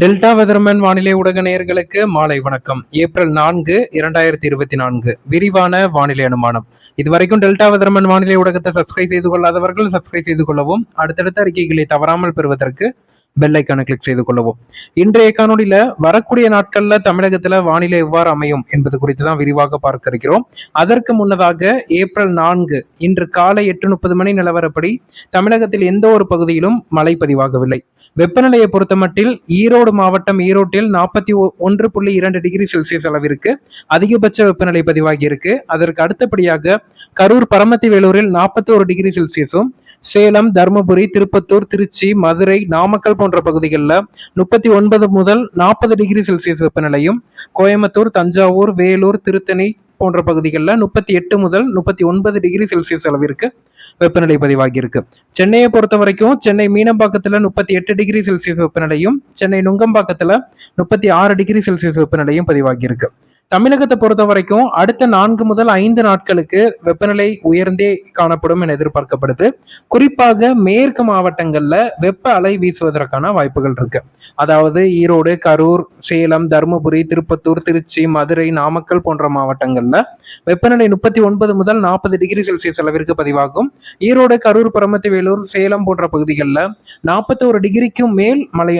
Delta weatherman வானிலை ஊடக நேயர்களுக்கு மாலை வணக்கம். ஏப்ரல் நான்கு இரண்டாயிரத்தி இருபத்தி நான்கு. விரிவான வானிலை அனுமானம். இதுவரைக்கும் டெல்டா வெதர்மன் வானிலை ஊடகத்தை சப்ஸ்கிரைப் செய்து கொள்ளாதவர்கள் சப்ஸ்கிரைப் செய்து கொள்ளவும் அடுத்தடுத்த அறிக்கைகளை தவறாமல் பெறுவதற்கு பெல்லைக்கான கிளிக் செய்து கொள்ளவும். இன்றைய காணொலியில வரக்கூடிய நாட்கள்ல தமிழகத்துல வானிலை எவ்வாறு அமையும் என்பது குறித்து தான் விரிவாக பார்க்க இருக்கிறோம் அதற்கு முன்னதாக ஏப்ரல் நான்கு இன்று காலை எட்டு முப்பது மணி நிலவரப்படி தமிழகத்தில் எந்த ஒரு பகுதியிலும் மழை பதிவாகவில்லை. வெப்பநிலையை பொறுத்தமட்டில் ஈரோடு மாவட்டம் ஈரோட்டில் நாற்பத்தி ஒன்று புள்ளி இரண்டு டிகிரி செல்சியஸ் அளவிற்கு அதிகபட்ச வெப்பநிலை பதிவாகி இருக்கு அதற்கு அடுத்தபடியாக கரூர் பரமத்தி வேலூரில் நாற்பத்தி ஒரு டிகிரி செல்சியஸும் சேலம் தருமபுரி திருப்பத்தூர் திருச்சி மதுரை நாமக்கல் போன்ற பகுதிகளில் முப்பத்தி ஒன்பது முதல் நாற்பது டிகிரி செல்சியஸ் வெப்பநிலையும் கோயம்புத்தூர் தஞ்சாவூர் வேலூர் திருத்தணி போன்ற பகுதிகளில் முப்பத்தி எட்டு முதல் முப்பத்தி ஒன்பது டிகிரி செல்சியஸ் அளவிற்கு வெப்பநிலை பதிவாகியிருக்கு. சென்னையை பொறுத்த வரைக்கும் சென்னை மீனம்பாக்கத்தில் முப்பத்தி எட்டு டிகிரி செல்சியஸ் வெப்பநிலையும் சென்னை நுங்கம்பாக்கத்தில் முப்பத்தி ஆறு டிகிரி செல்சியஸ் வெப்பநிலையும் பதிவாகியிருக்கு. தமிழகத்தை பொறுத்த வரைக்கும் அடுத்த நான்கு முதல் ஐந்து நாட்களுக்கு வெப்பநிலை உயர்ந்தே காணப்படும் என எதிர்பார்க்கப்படுது. குறிப்பாக மேற்கு மாவட்டங்கள்ல வெப்ப அலை வீசுவதற்கான வாய்ப்புகள் இருக்கு. அதாவது ஈரோடு கரூர் சேலம் தருமபுரி திருப்பத்தூர் திருச்சி மதுரை நாமக்கல் போன்ற மாவட்டங்கள்ல வெப்பநிலை முப்பத்தி ஒன்பது முதல் நாற்பது டிகிரி செல்சியஸ் அளவிற்கு பதிவாகும். ஈரோடு கரூர் பரமத்தி வேலூர் சேலம் போன்ற பகுதிகளில் நாற்பத்தோரு டிகிரிக்கும் மேல் மழை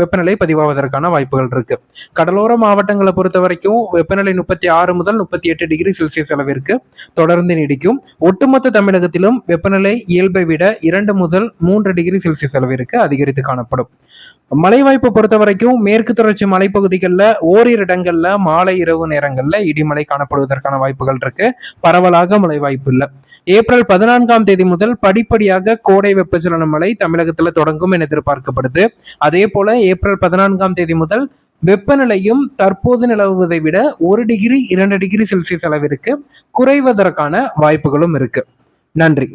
வெப்பநிலை பதிவாவதற்கான வாய்ப்புகள் இருக்கு. கடலோர மாவட்டங்களை பொறுத்த வரைக்கும் வெப்பநிலை முப்பத்தி ஆறு முதல் முப்பத்தி எட்டு டிகிரி செல்சியஸ் அளவிற்கு தொடர்ந்து நீடிக்கும். ஒட்டுமொத்த தமிழகத்திலும் வெப்பநிலை இயல்பை விட இரண்டு முதல் மூன்று டிகிரி செல்சியஸ் அளவிற்கு அதிகரித்து காணப்படும். மழை வாய்ப்பு பொறுத்த வரைக்கும் மேற்கு தொடர்ச்சி மலைப்பகுதிகளில் ஓரிரு இடங்கள்ல மாலை இரவு நேரங்களில் இடிமலை காணப்படுவதற்கான வாய்ப்புகள் இருக்கு. பரவலாக மழை வாய்ப்பு இல்லை. ஏப்ரல் பதினான்காம் தேதி முதல் படிப்படியாக கோடை வெப்பச்சலன மழை தமிழகத்தில் தொடங்கும் என எதிர்பார்க்கப்படுது. அதே போல ஏப்ரல் பதினான்காம் தேதி முதல் வெப்பநிலையும் தற்போது நிலவுவதை விட ஒரு டிகிரி இரண்டு டிகிரி செல்சியஸ் அளவிற்கு குறைவதற்கான வாய்ப்புகளும் இருக்கு. நன்றி.